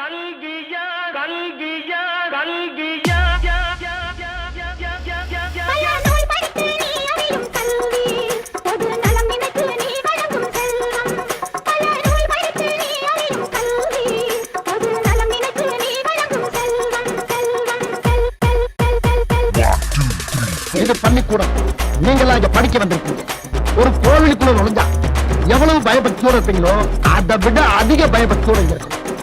கல்வியா கல்வியா கல்வியா இது பள்ளிக்கூடம். நீங்களா இங்க படிக்க வந்திருக்கீங்க. ஒரு கோவிலுக்குள்ள நுழைஞ்சா எவ்வளவு பயபக்தியோட இருப்பீங்களோ அதை விட அதிக பயபக்தியோட இருக்கும்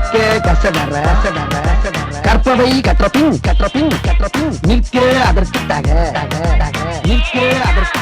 கற்க கசடற கற்பவை கற்ற பின் கற்ற பின் கற்ற பின் நிற்க அதற்கு தக நிற்க அதற்கு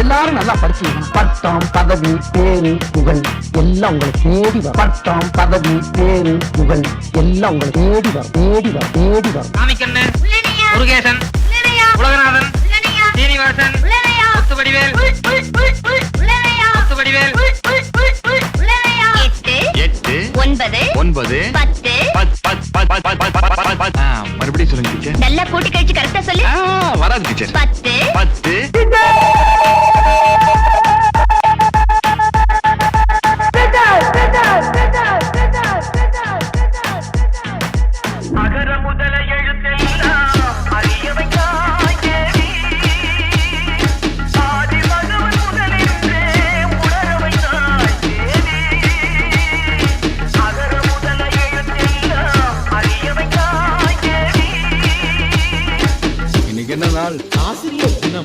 எல்லாரும் நல்லா படிச்சீங்க பட்டம் பதவி பேரு புகழ். எல்லாம் உங்களை தேடி வரும். பட்டம் பதவி பேரு புகழ். எல்லாம் உங்களை தேடி வரும். தேடி வரும். தேடி வரும். முருகேசன் உலகநாதன் சீனிவாசன் முத்துவடிவேல் முத்துவடிவேல் மறுபடியும் சொல்லுங்க டீச்சர் நல்லா கூட்டி கழிச்சு கரெக்டா சொல்லு ஆ, வராது டீச்சர் பத்து பத்து அகர